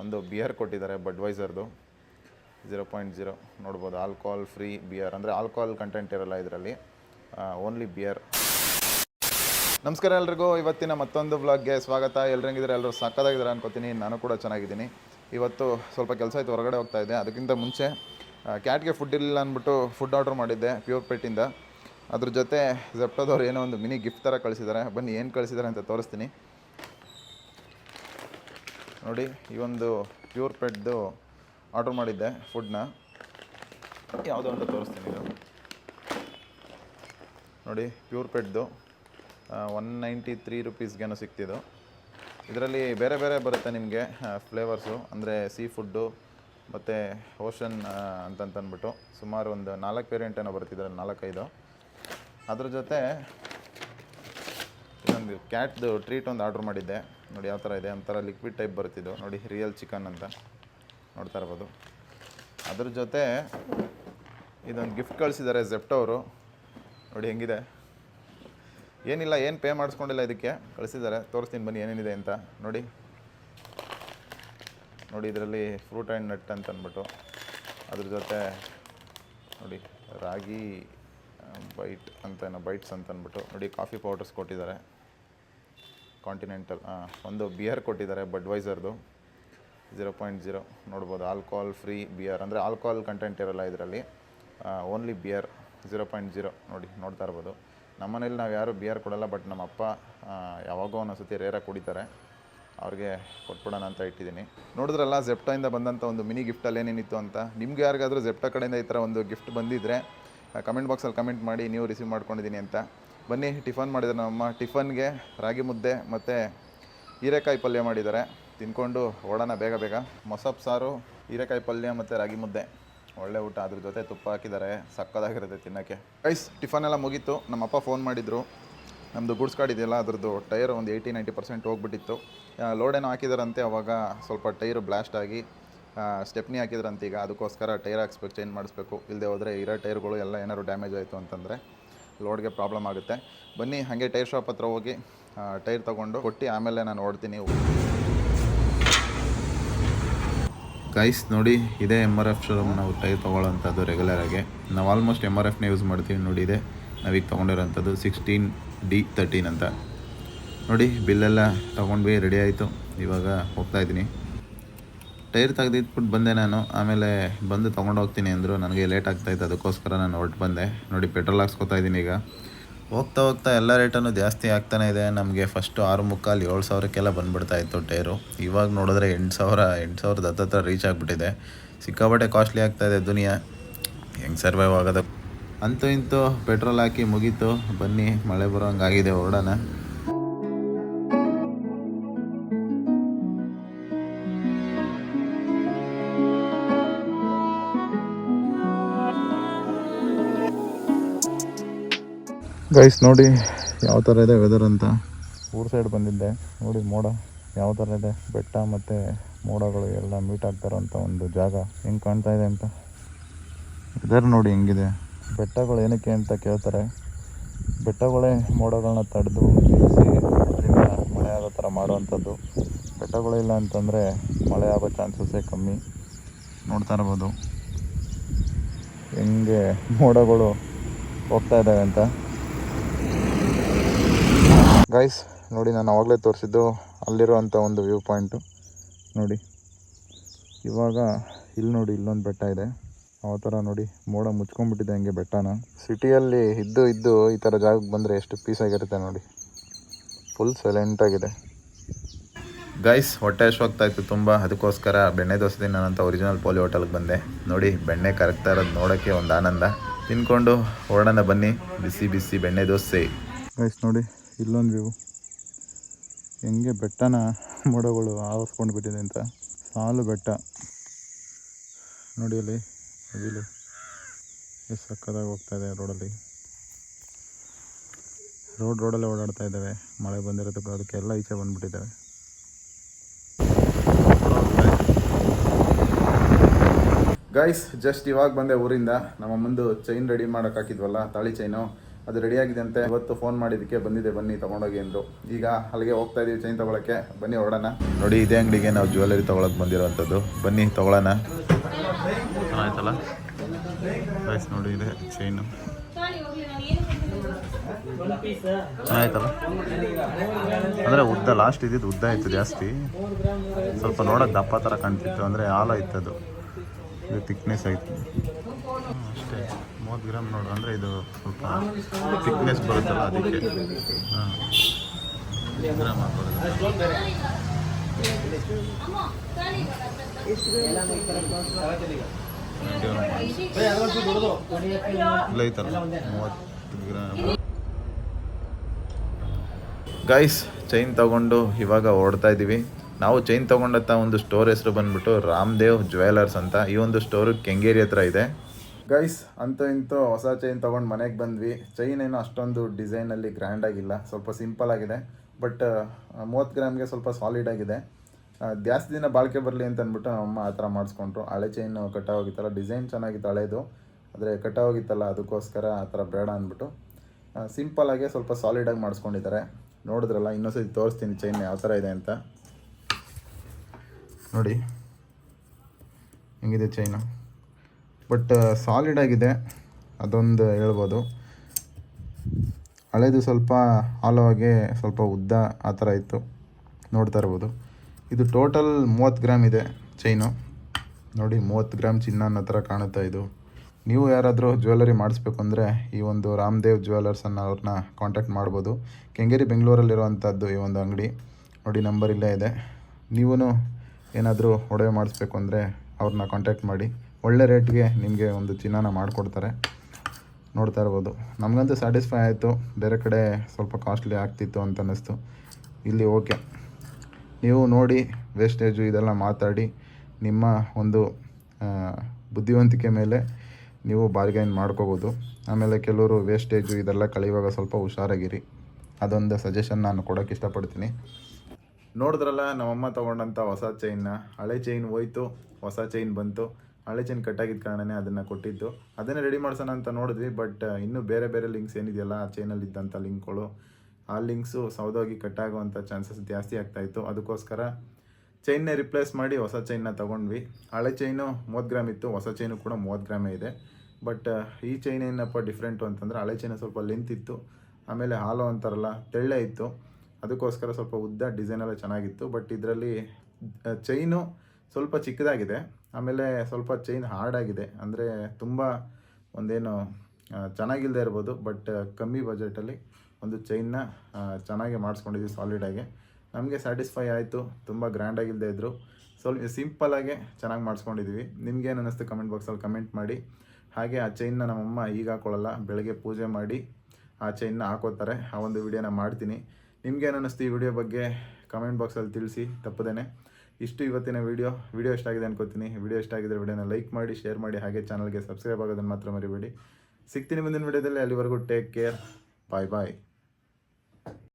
ಒಂದು ಬಿಯರ್ ಕೊಟ್ಟಿದ್ದಾರೆ ಬಡ್ವೈಸರ್ದು ಝೀರೋ ಪಾಯಿಂಟ್ ಜೀರೋ ನೋಡ್ಬೋದು ಆಲ್ಕೋಹಾಲ್ ಫ್ರೀ ಬಿಯರ್ ಅಂದರೆ ಆಲ್ಕೋಹಾಲ್ ಕಂಟೆಂಟ್ ಇರಲ್ಲ ಇದರಲ್ಲಿ. ಓನ್ಲಿ ಬಿಯರ್ ನಮಸ್ಕಾರ ಎಲ್ರಿಗೂ. ಇವತ್ತಿನ ಮತ್ತೊಂದು ವ್ಲಾಗ್ಗೆ ಸ್ವಾಗತ. ಎಲ್ರು ಹೆಂಗಿದ್ರೆ ಎಲ್ಲರೂ ಸಕ್ಕದಾಗಿದ್ದಾರೆ ಅನ್ಕೋತೀನಿ. ನಾನು ಕೂಡ ಚೆನ್ನಾಗಿದ್ದೀನಿ. ಇವತ್ತು ಸ್ವಲ್ಪ ಕೆಲಸ ಆಯಿತು, ಹೊರಗಡೆ ಹೋಗ್ತಾ ಇದ್ದೆ. ಅದಕ್ಕಿಂತ ಮುಂಚೆ ಕ್ಯಾಟ್ಗೆ ಫುಡ್ ಇಲ್ಲ ಅಂದ್ಬಿಟ್ಟು ಫುಡ್ ಆರ್ಡ್ರ್ ಮಾಡಿದ್ದೆ ಪ್ಯೂರ್ ಪೆಟ್ಟಿಂದ ಅದ್ರ ಜೊತೆ ಜೆಪ್ಟೋದವ್ರು ಏನೋ ಒಂದು ಮಿನಿ ಗಿಫ್ಟ್ ಥರ ಕಳಿಸಿದ್ದಾರೆ. ಬನ್ನಿ, ಏನು ಕಳಿಸಿದ್ದಾರೆ ಅಂತ ತೋರಿಸ್ತೀನಿ. ನೋಡಿ ಈ ಒಂದು ಪ್ಯೂರ್ ಪೆಟ್ದು ಆರ್ಡ್ರ್ ಮಾಡಿದ್ದೆ ಫುಡ್ನ. ಯಾವುದೋ ಅಂತ ತೋರಿಸ್ತೀನಿ ಇದು. ನೋಡಿ ಪ್ಯೂರ್ ಪೆಡ್ದು ಒನ್ ನೈಂಟಿ ತ್ರೀ ರುಪೀಸ್ಗೇನೋ ಸಿಕ್ತಿದ್ದು ಇದರಲ್ಲಿ ಬೇರೆ ಬೇರೆ ಬರುತ್ತೆ ನಿಮಗೆ ಫ್ಲೇವರ್ಸು ಅಂದರೆ ಸೀ ಫುಡ್ಡು ಮತ್ತು ಓಷನ್ ಅಂತಂತಂದ್ಬಿಟ್ಟು. ಸುಮಾರು ಒಂದು ನಾಲ್ಕು ವೇರಿಯಂಟ್ ಏನೋ ಬರ್ತಿದ್ದಾರೆ ನಾಲ್ಕೈದು. ಅದ್ರ ಜೊತೆ ಇನ್ನೊಂದು ಕ್ಯಾಟ್ದು ಟ್ರೀಟ್ ಒಂದು ಆರ್ಡ್ರ್ ಮಾಡಿದ್ದೆ. ನೋಡಿ ಯಾವ ಥರ ಇದೆ ಒಂಥರ ಲಿಕ್ವಿಡ್ ಟೈಪ್ ಬರ್ತಿದ್ದು ನೋಡಿ ರಿಯಲ್ ಚಿಕನ್ ಅಂತ ನೋಡ್ತಾ ಇರ್ಬೋದು. ಅದ್ರ ಜೊತೆ ಇದೊಂದು ಗಿಫ್ಟ್ ಕಳಿಸಿದ್ದಾರೆ ಜೆಪ್ಟೋರು ನೋಡಿ ಹೆಂಗಿದೆ. ಏನಿಲ್ಲ, ಏನು ಪೇ ಮಾಡಿಸ್ಕೊಂಡಿಲ್ಲ ಇದಕ್ಕೆ. ಕಳಿಸಿದ್ದಾರೆ. ತೋರಿಸ್ತೀನಿ ಬನ್ನಿ ಏನೇನಿದೆ ಅಂತ. ನೋಡಿ. ನೋಡಿ, ಇದರಲ್ಲಿ ಫ್ರೂಟ್ ಆ್ಯಂಡ್ ನಟ್ ಅಂತ ಅಂದ್ಬಿಟ್ಟು ಅದ್ರ ಜೊತೆ ನೋಡಿ, ರಾಗಿ ಬೈಟ್ ಅಂತ ಏನೋ ಬೈಟ್ಸ್ ಅಂತ ಅಂದ್ಬಿಟ್ಟು ನೋಡಿ ಕಾಫಿ ಪೌಡರ್ಸ್ ಕೊಟ್ಟಿದ್ದಾರೆ. ಕಾಂಟಿನೆಂಟಲ್ ಒಂದು ಬಿಯರ್ ಕೊಟ್ಟಿದ್ದಾರೆ ಬಡ್ವೈಸರ್ದು ಜೀರೋ ಪಾಯಿಂಟ್ ಜೀರೋ ನೋಡ್ಬೋದು. ಆಲ್ಕೋಹಾಲ್ ಫ್ರೀ ಬಿಯರ್ ಅಂದರೆ ಆಲ್ಕೋಹಾಲ್ ಕಂಟೆಂಟ್ ಇರೋಲ್ಲ ಇದರಲ್ಲಿ. Only beer zero point zero ನೋಡಿ ನೋಡ್ತಾ ಇರ್ಬೋದು. ನಮ್ಮನೇಲಿ ನಾವು ಯಾರು ಬಿಯರ್ ಕೊಡಲ್ಲ ಬಟ್ ನಮ್ಮ ಅಪ್ಪ ಯಾವಾಗೋ ಒಂದೊಂದ್ಸತಿ ರೇರಾಗಿ ಕುಡಿತಾರೆ. ಅವ್ರಿಗೆ ಕೊಟ್ಬಿಡೋಣ ಅಂತ ಇಟ್ಟಿದ್ದೀನಿ. ನೋಡಿದ್ರಲ್ಲ ಜೆಪ್ಟೋಯಿಂದ ಬಂದಂಥ ಒಂದು ಮಿನಿ ಗಿಫ್ಟಲ್ಲಿ ಏನೇನಿತ್ತು ಅಂತ? ನಿಮ್ಗೆ ಯಾರಿಗಾದರೂ ಜೆಪ್ಟಾ ಕಡೆಯಿಂದ ಈ ಥರ ಒಂದು ಗಿಫ್ಟ್ ಬಂದಿದ್ದರೆ ಕಮೆಂಟ್ ಬಾಕ್ಸಲ್ಲಿ ಕಮೆಂಟ್ ಮಾಡಿ, ನೀವು ರಿಸೀವ್ ಮಾಡ್ಕೊಂಡಿದ್ದೀನಿ ಅಂತ. ಬನ್ನಿ, ಟಿಫನ್ ಮಾಡಿದ್ದಾರೆ ನಮ್ಮಮ್ಮ ಟಿಫನ್ಗೆ ರಾಗಿ ಮುದ್ದೆ ಮತ್ತು ಹೀರೆಕಾಯಿ ಪಲ್ಯ ಮಾಡಿದ್ದಾರೆ. ತಿನ್ಕೊಂಡು ಓಡೋಣ ಬೇಗ ಬೇಗ. ಮೊಸಪ್ ಸಾರು, ಹೀರೆಕಾಯಿ ಪಲ್ಯ ಮತ್ತು ರಾಗಿ ಮುದ್ದೆ. ಒಳ್ಳೆ ಊಟ, ಅದ್ರ ಜೊತೆ ತುಪ್ಪ ಹಾಕಿದ್ದಾರೆ. ಸಕ್ಕದಾಗಿರುತ್ತೆ ತಿನ್ನೋಕ್ಕೆ. ಐಸ್ ಟಿಫನ್ ಎಲ್ಲ ಮುಗೀತು. ನಮ್ಮಪ್ಪ ಫೋನ್ ಮಾಡಿದರು. ನಮ್ಮದು ಗುಡ್ಸ್ ಕಾರ್ಡ್ ಇದೆಯಲ್ಲ, ಅದ್ರದ್ದು ಟೈರ್ ಒಂದು ಏಯ್ಟಿ ನೈಂಟಿ ಪರ್ಸೆಂಟ್ ಹೋಗ್ಬಿಟ್ಟಿತ್ತು. ಲೋಡ್ ಏನೋ ಹಾಕಿದಾರಂತೆ, ಅವಾಗ ಸ್ವಲ್ಪ ಟೈರು ಬ್ಲಾಸ್ಟ್ ಆಗಿ ಸ್ಟೆಪ್ನಿ ಹಾಕಿದ್ರಂತ ಈಗ. ಅದಕ್ಕೋಸ್ಕರ ಟೈರ್ ಹಾಕ್ಸ್ಬೇಕು, ಚೇಂಜ್ ಮಾಡಿಸ್ಬೇಕು. ಇಲ್ಲದೆ ಹೋದರೆ ಇರೋ ಟೈರ್ಗಳು ಎಲ್ಲ ಏನಾದ್ರು ಡ್ಯಾಮೇಜ್ ಆಯಿತು ಅಂತಂದರೆ ಲೋಡ್ಗೆ ಪ್ರಾಬ್ಲಮ್ ಆಗುತ್ತೆ. ಬನ್ನಿ, ಹಾಗೆ ಟೈರ್ ಶಾಪ್ ಹತ್ರ ಹೋಗಿ ಟೈರ್ ತೊಗೊಂಡು ಕೊಟ್ಟು ಆಮೇಲೆ ನಾನು ಓಡ್ತೀನಿ ಗೈಸ್ ನೋಡಿ, ಇದೇ ಎಂ ಆರ್ ಎಫ್ ಶೋರೂಮ್ ನಾವು ಟೈರ್ ತೊಗೊಳ್ಳೋಂಥದ್ದು ರೆಗ್ಯುಲರಾಗಿ ನಾವು ಆಲ್ಮೋಸ್ಟ್ ಎಂ ಆರ್ ಎಫ್ನ ಯೂಸ್ ಮಾಡ್ತೀವಿ ನೋಡಿ ಇದೆ. ನಾವೀಗ ತೊಗೊಂಡಿರೋಂಥದ್ದು ಸಿಕ್ಸ್ಟೀನ್ ಡಿ ತರ್ಟೀನ್ ಅಂತ. ನೋಡಿ ಬಿಲ್ಲೆಲ್ಲ ತೊಗೊಂಡ್ವಿ ರೆಡಿ ಆಯಿತು. ಇವಾಗ ಹೋಗ್ತಾ ಇದ್ದೀನಿ. ಟೈರ್ ತೆಗೆದಿಟ್ಬಿಟ್ಟು ಬಂದೆ ನಾನು. ಆಮೇಲೆ ಬಂದು ತೊಗೊಂಡು ಹೋಗ್ತೀನಿ ಅಂದರು. ನನಗೆ ಲೇಟ್ ಆಗ್ತಾಯಿತ್ತು ಅದಕ್ಕೋಸ್ಕರ ನಾನು ಹೊರಟು ಬಂದೆ. ನೋಡಿ ಪೆಟ್ರೋಲ್ ಹಾಕ್ಸ್ಕೊತಾ ಇದ್ದೀನಿ ಈಗ. ಹೋಗ್ತಾ ಹೋಗ್ತಾ ಎಲ್ಲ ರೇಟನ್ನು ಜಾಸ್ತಿ ಆಗ್ತಾನೆ ಇದೆ. ನಮಗೆ ಫಸ್ಟು ಆರು ಮುಕ್ಕಾಲು ಏಳು ಸಾವಿರಕ್ಕೆಲ್ಲ ಬಂದುಬಿಡ್ತಾ ಇತ್ತು ಟೈರು. ಇವಾಗ ನೋಡಿದ್ರೆ ಎಂಟು ಸಾವಿರ, ಎಂಟು ಸಾವಿರದ ಹತ್ತತ್ರ ರೀಚ್ ಆಗಿಬಿಟ್ಟಿದೆ. ಸಿಕ್ಕಾಪಟ್ಟೆ ಕಾಸ್ಟ್ಲಿ ಆಗ್ತಾಯಿದೆ ದುನಿಯಾ. ಹೆಂಗೆ ಸರ್ವೈವ್ ಆಗೋದು? ಅಂತೂ ಇಂತೂ ಪೆಟ್ರೋಲ್ ಹಾಕಿ ಮುಗೀತು. ಬನ್ನಿ, ಮಳೆ ಬರೋಂಗಾಗಿದೆ ಹೊರಡೋಣ ಗೈಸ್ ನೋಡಿ ಯಾವ ಥರ ಇದೆ ವೆದರ್ ಅಂತ. ಊರ್ ಸೈಡ್ ಬಂದಿದ್ದೆ. ನೋಡಿ ಮೋಡ ಯಾವ ಥರ ಇದೆ. ಬೆಟ್ಟ ಮತ್ತು ಮೋಡಗಳು ಎಲ್ಲ ಮೀಟ್ ಆಗ್ತಾರಂಥ ಒಂದು ಜಾಗ ಹೆಂಗೆ ಕಾಣ್ತಾ ಇದೆ ಅಂತ. ವೆದರ್ ನೋಡಿ ಹೆಂಗಿದೆ. ಬೆಟ್ಟಗಳು ಏನಕ್ಕೆ ಅಂತ ಕೇಳ್ತಾರೆ. ಬೆಟ್ಟಗಳೇ ಮೋಡಗಳನ್ನ ತಡೆದು ಅದರಿಂದ ಮಳೆ ಆಗೋ ಥರ ಮಾಡುವಂಥದ್ದು. ಬೆಟ್ಟಗಳಿಲ್ಲ ಅಂತಂದರೆ ಮಳೆ ಆಗೋ ಚಾನ್ಸಸ್ಸೇ ಕಮ್ಮಿ. ನೋಡ್ತಾ ಇರ್ಬೋದು. ಹೆಂಗೆ ಮೋಡಗಳು ಹೋಗ್ತಾ ಇದ್ದಾವೆ ಅಂತ. ಗೈಸ್ ನೋಡಿ ನಾನು ಆವಾಗಲೇ ತೋರಿಸಿದ್ದು ಅಲ್ಲಿರುವಂಥ ಒಂದು ವ್ಯೂ ಪಾಯಿಂಟು ನೋಡಿ. ಇವಾಗ ಇಲ್ಲಿ ನೋಡಿ ಇಲ್ಲೊಂದು ಬೆಟ್ಟ ಇದೆ. ಆ ಥರ ನೋಡಿ, ಮೋಡ ಮುಚ್ಕೊಂಡ್ಬಿಟ್ಟಿದೆ ಹಂಗೆ ಬೆಟ್ಟನ. ಸಿಟಿಯಲ್ಲಿ ಇದ್ದು ಇದ್ದು ಈ ಥರ ಜಾಗಕ್ಕೆ ಬಂದರೆ ಎಷ್ಟು ಪೀಸ್ ಆಗಿರುತ್ತೆ ನೋಡಿ. ಫುಲ್ ಸೈಲೆಂಟಾಗಿದೆ ಗೈಸ್ ಹೊಟ್ಟೆ ಇತ್ತು ತುಂಬ. ಅದಕ್ಕೋಸ್ಕರ ಬೆಣ್ಣೆ ದೋಸೆ ತಿನ್ನೋಂಥ ಒರಿಜಿನಲ್ ಪೋಲಿ ಹೋಟೆಲ್ಗೆ ಬಂದೆ. ನೋಡಿ, ಬೆಣ್ಣೆ ಕರಗ್ತಾ ಇರೋದು ನೋಡೋಕ್ಕೆ ಒಂದು ಆನಂದ. ತಿನ್ಕೊಂಡು ಹೊರಡೋಣ ಬನ್ನಿ. ಬಿಸಿ ಬಿಸಿ ಬೆಣ್ಣೆ ದೋಸೆ. ಗೈಸ್ ನೋಡಿ ಇಲ್ಲೊಂದು ವ್ಯೂ ಹೆಂಗೆ ಬೆಟ್ಟನ ಮೋಡಗಳು ಆವರಿಸ್ಕೊಂಡು ಬಿಟ್ಟಿದೆ ಅಂತ. ಸಾಲು ಬೆಟ್ಟ. ನೋಡಿ ಅಲ್ಲಿ ಎಷ್ಟು ಸಕ್ಕದಾಗಿ ಹೋಗ್ತಾ ಇದೆ ರೋಡಲ್ಲಿ. ರೋಡ್ ರೋಡಲ್ಲೇ ಓಡಾಡ್ತಾ ಇದ್ದಾವೆ. ಮಳೆ ಬಂದಿರೋದಕ್ಕೆ ಅದಕ್ಕೆಲ್ಲ ಈಚೆ ಬಂದುಬಿಟ್ಟಿದ್ದಾವೆ. ಗೈಸ್ ಜಸ್ಟ್ ಇವಾಗ ಬಂದೆ ಊರಿಂದ. ನಮ್ಮ ಮುಂದೆ ಚೈನ್ ರೆಡಿ ಮಾಡೋಕ್ಕಾಕಿದ್ವಲ್ಲ ತಾಳಿ ಚೈನು ಅದು ರೆಡಿ ಆಗಿದೆ ಅಂತೆ. ಇವತ್ತು ಫೋನ್ ಮಾಡಿದ್ದಕ್ಕೆ ಬಂದಿದೆ, ಬನ್ನಿ ತಗೊಂಡೋಗಿ ಅಂದರು. ಈಗ ಅಲ್ಲಿಗೆ ಹೋಗ್ತಾ ಇದೀವಿ ಚೈನ್ ತೊಗೊಳಕ್ಕೆ. ಬನ್ನಿ ಹೊರಡೋಣ. ನೋಡಿ, ಇದೇ ಅಂಗಡಿಗೆ ನಾವು ಜ್ಯುವೆಲರಿ ತೊಗೊಳಕ್ಕೆ ಬಂದಿರೋವಂಥದ್ದು. ಬನ್ನಿ, ತಗೊಳೋಣ. ಆಯ್ತಲ್ಲ? ನೋಡಿ, ಇದೆ ಚೈನು ಚೆನ್ನಾಯ್ತಲ್ಲ ಅಂದರೆ ಉದ್ದ ಲಾಸ್ಟ್ ಇದ್ದಿದ್ದು ಉದ್ದ ಇತ್ತು ಜಾಸ್ತಿ. ಸ್ವಲ್ಪ ನೋಡೋಕೆ ದಪ್ಪ ಥರ ಕಾಣ್ತಿತ್ತು, ಅಂದರೆ ಹಾಲು ಇತ್ತು ಅದು ಇದು ತಿಕ್ನೆಸ್ ಆಯಿತು. ಅಷ್ಟೇ. ಮೂವತ್ತು ಗ್ರಾಮ್ ನೋಡು ಅಂದರೆ ಇದು ಸ್ವಲ್ಪ ಥಿಕ್ನೆಸ್ ಬರುತ್ತಲ್ಲ ಅದಕ್ಕೆ. ಗೈಸ್ ಚೈನ್ ತಗೊಂಡು ಇವಾಗ ಹೊರಡ್ತಾ ಇದ್ದೀವಿ ನಾವು ಚೈನ್ ತಗೊಂಡಂತ ಒಂದು ಸ್ಟೋರ್ ಹೆಸರು ಬಂದ್ಬಿಟ್ಟು ರಾಮದೇವ್ ಜ್ಯುವೆಲರ್ಸ್ ಅಂತ. ಈ ಒಂದು ಸ್ಟೋರು ಕೆಂಗೇರಿ ಹತ್ರ ಇದೆ. ಗೈಸ್ ಅಂತೂ ಇಂತೂ ಹೊಸ ಚೈನ್ ತೊಗೊಂಡು ಮನೆಗೆ ಬಂದ್ವಿ. ಚೈನ್ ಏನು ಅಷ್ಟೊಂದು ಡಿಸೈನಲ್ಲಿ ಗ್ರ್ಯಾಂಡ್ ಆಗಿಲ್ಲ. ಸ್ವಲ್ಪ ಸಿಂಪಲ್ ಆಗಿದೆ. ಬಟ್ ಮೂವತ್ತು ಗ್ರಾಮ್ಗೆ ಸ್ವಲ್ಪ ಸಾಲಿಡ್ ಆಗಿದೆ. ಜಾಸ್ತಿ ದಿನ ಬಾಳಿಕೆ ಬರಲಿ ಅಂತ ಅಂದ್ಬಿಟ್ಟು ನಮ್ಮಮ್ಮ ಆ ಥರ ಮಾಡಿಸ್ಕೊಂಡ್ರು. ಹಳೆ ಚೈನ್ ಕಟ್ಟಾಗೋಗಿತ್ತಲ್ಲ ಡಿಸೈನ್ ಚೆನ್ನಾಗಿತ್ತು ಹಳೇದು. ಆದರೆ ಕಟ್ಟಾಗೋಗಿತ್ತಲ್ಲ, ಅದಕ್ಕೋಸ್ಕರ ಆ ಥರ ಬೇಡ ಅಂದ್ಬಿಟ್ಟು ಸಿಂಪಲಾಗೆ ಸ್ವಲ್ಪ ಸಾಲಿಡಾಗಿ ಮಾಡಿಸ್ಕೊಂಡಿದ್ದಾರೆ. ನೋಡಿದ್ರಲ್ಲ ಇನ್ನೊಂದ್ಸತಿ ತೋರಿಸ್ತೀನಿ ಚೈನ್ ಯಾವ ಥರ ಇದೆ ಅಂತ. ನೋಡಿ, ಹೆಂಗಿದೆ ಚೈನು ಬಟ್ ಸಾಲಿಡ್ ಆಗಿದೆ. ಅದೊಂದು ಹೇಳ್ಬೋದು. ಹಳೆದು ಸ್ವಲ್ಪ ಆಳವಾಗಿ ಸ್ವಲ್ಪ ಉದ್ದ ಆ ಥರ ಇತ್ತು. ನೋಡ್ತಾ ಇರ್ಬೋದು. ಇದು ಟೋಟಲ್ ಮೂವತ್ತು ಗ್ರಾಮ್ ಇದೆ ಚೈನು ನೋಡಿ, ಮೂವತ್ತು ಗ್ರಾಮ್ ಚಿನ್ನ ಅನ್ನೋ ಥರ ಕಾಣುತ್ತಾ ಇದು. ನೀವು ಯಾರಾದರೂ ಜ್ಯುವೆಲ್ಲರಿ ಮಾಡಿಸ್ಬೇಕು ಅಂದರೆ ಈ ಒಂದು ರಾಮದೇವ್ ಜ್ಯುವೆಲರ್ಸ್ ಅನ್ನೋ ಅವ್ರನ್ನ ಕಾಂಟ್ಯಾಕ್ಟ್ ಮಾಡ್ಬೋದು. ಕೆಂಗೇರಿ ಬೆಂಗಳೂರಲ್ಲಿರುವಂಥದ್ದು ಈ ಒಂದು ಅಂಗಡಿ. ನೋಡಿ ನಂಬರ್ ಇಲ್ಲೇ ಇದೆ. ನೀವೂ ಏನಾದರೂ ಒಡವೆ ಮಾಡಿಸ್ಬೇಕು ಅಂದರೆ ಅವ್ರನ್ನ ಕಾಂಟ್ಯಾಕ್ಟ್ ಮಾಡಿ. ಒಳ್ಳೆ ರೇಟ್ಗೆ ನಿಮಗೆ ಒಂದು ಚಿನ್ನನ ಮಾಡಿಕೊಡ್ತಾರೆ. ನೋಡ್ತಾ ಇರ್ಬೋದು. ನಮಗಂತೂ ಸ್ಯಾಟಿಸ್ಫೈ ಆಯಿತು. ಬೇರೆ ಕಡೆ ಸ್ವಲ್ಪ ಕಾಸ್ಟ್ಲಿ ಆಗ್ತಿತ್ತು ಅಂತ ಅನ್ನಿಸ್ತು. ಇಲ್ಲಿ ಓಕೆ ನೀವು ನೋಡಿ ವೇಸ್ಟೇಜು ಇದೆಲ್ಲ ಮಾತಾಡಿ ನಿಮ್ಮ ಒಂದು ಬುದ್ಧಿವಂತಿಕೆ ಮೇಲೆ ನೀವು ಬಾರ್ಗೈನ್ ಮಾಡ್ಕೋಬೋದು. ಆಮೇಲೆ ಕೆಲವರು ವೇಸ್ಟೇಜು ಇದೆಲ್ಲ ಕಳೆಯುವಾಗ ಸ್ವಲ್ಪ ಹುಷಾರಾಗಿರಿ. ಅದೊಂದು ಸಜೆಷನ್ ನಾನು ಕೊಡೋಕ್ಕೆ ಇಷ್ಟಪಡ್ತೀನಿ. ನೋಡಿದ್ರಲ್ಲ, ನಮ್ಮಮ್ಮ ತೊಗೊಂಡಂಥ ಹೊಸ ಚೈನ್ನ ಹಳೆ ಚೈನ್ ಹೋಯ್ತು, ಹೊಸ ಚೈನ್ ಬಂತು. ಹಳೆ ಚೈನ್ ಕಟ್ಟಾಗಿದ್ದ ಕಾರಣನೇ ಅದನ್ನು ಕೊಟ್ಟಿದ್ದು. ಅದನ್ನೇ ರೆಡಿ ಮಾಡ್ಸೋಣ ಅಂತ ನೋಡಿದ್ವಿ ಬಟ್ ಇನ್ನೂ ಬೇರೆ ಬೇರೆ ಲಿಂಕ್ಸ್ ಏನಿದೆಯಲ್ಲ, ಆ ಚೈನಲ್ಲಿ ಇದ್ದಂಥ ಲಿಂಕ್ಗಳು ಆ ಲಿಂಕ್ಸು ಸೌದೋಗಿ ಕಟ್ಟಾಗುವಂಥ ಚಾನ್ಸಸ್ ಜಾಸ್ತಿ ಆಗ್ತಾಯಿತ್ತು ಅದಕ್ಕೋಸ್ಕರ ಚೈನ್ನೇ ರಿಪ್ಲೇಸ್ ಮಾಡಿ ಹೊಸ ಚೈನ್ನ ತೊಗೊಂಡ್ವಿ. ಹಳೆ ಚೈನು ಮೂವತ್ತು ಗ್ರಾಮ್ ಇತ್ತು, ಹೊಸ ಚೈನು ಕೂಡ ಮೂವತ್ತು ಗ್ರಾಮೇ ಇದೆ. ಬಟ್ ಈ ಚೈನ್ ಏನಪ್ಪ ಡಿಫ್ರೆಂಟು ಅಂತಂದರೆ ಹಳೆ ಚೈನ ಸ್ವಲ್ಪ ಲೆಂತ್ ಇತ್ತು, ಆಮೇಲೆ ಹಾಲು ಅಂತಾರಲ್ಲ, ತೆಳ್ಳೆ ಇತ್ತು. ಅದಕ್ಕೋಸ್ಕರ ಸ್ವಲ್ಪ ಉದ್ದ ಡಿಸೈನ್ ಎಲ್ಲ ಚೆನ್ನಾಗಿತ್ತು ಬಟ್ ಇದರಲ್ಲಿ ಚೈನು ಸ್ವಲ್ಪ ಚಿಕ್ಕದಾಗಿದೆ. ಆಮೇಲೆ ಸ್ವಲ್ಪ ಚೈನ್ ಹಾರ್ಡ್ ಆಗಿದೆ. ಅಂದರೆ ತುಂಬ ಒಂದೇನು ಚೆನ್ನಾಗಿಲ್ಲದೆ ಇರ್ಬೋದು ಬಟ್ ಕಮ್ಮಿ ಬಜೆಟಲ್ಲಿ ಒಂದು ಚೈನ್ನ ಚೆನ್ನಾಗಿ ಮಾಡಿಸ್ಕೊಂಡಿದ್ವಿ ಸಾಲಿಡಾಗಿ ನಮಗೆ ಸ್ಯಾಟಿಸ್ಫೈ ಆಯಿತು, ತುಂಬ ಗ್ರ್ಯಾಂಡಾಗಿಲ್ಲದೆ ಇದ್ದರು ಸ್ವಲ್ಪ ಸಿಂಪಲಾಗೆ ಚೆನ್ನಾಗಿ ಮಾಡಿಸ್ಕೊಂಡಿದ್ವಿ. ನಿಮ್ಗೇನು ಅನ್ನಿಸ್ತು ಕಮೆಂಟ್ ಬಾಕ್ಸಲ್ಲಿ ಕಮೆಂಟ್ ಮಾಡಿ. ಹಾಗೆ ಆ ಚೈನ್ನ ನಮ್ಮಮ್ಮ ಈಗ ಹಾಕೊಳ್ಳಲ್ಲ, ಬೆಳಗ್ಗೆ ಪೂಜೆ ಮಾಡಿ ಆ ಚೈನ್ನ ಹಾಕೋತಾರೆ. ಆ ಒಂದು ವಿಡಿಯೋನ ಮಾಡ್ತೀನಿ. ನಿಮ್ಗೇನು ಅನ್ನಿಸ್ತು ಈ ವಿಡಿಯೋ ಬಗ್ಗೆ ಕಮೆಂಟ್ ಬಾಕ್ಸಲ್ಲಿ ತಿಳಿಸಿ, ತಪ್ಪದೇನೆ. ಇಷ್ಟು ಇವತ್ತಿನ ವಿಡಿಯೋ ವಿಡಿಯೋ ಇಷ್ಟ ಆಗಿದೆ ಅನ್ಕೋತೀನಿ. ವಿಡಿಯೋ ಇಷ್ಟ ಆಗಿದ್ರೆ ವಿಡಿಯೋನ ಲೈಕ್ ಮಾಡಿ ಶೇರ್ ಮಾಡಿ, ಹಾಗೆ ಚಾನಲ್ಗೆ ಸಬ್ಸ್ಕ್ರೈಬ್ ಆಗೋದನ್ನು ಮಾತ್ರ ಮರಿಬೇಡಿ. ಸಿಗ್ತೀನಿ ಮುಂದಿನ ವಿಡಿಯೋದಲ್ಲಿ ಅಲ್ಲಿವರೆಗೂ ಟೇಕ್ ಕೇರ್ ಬಾಯ್ ಬಾಯ್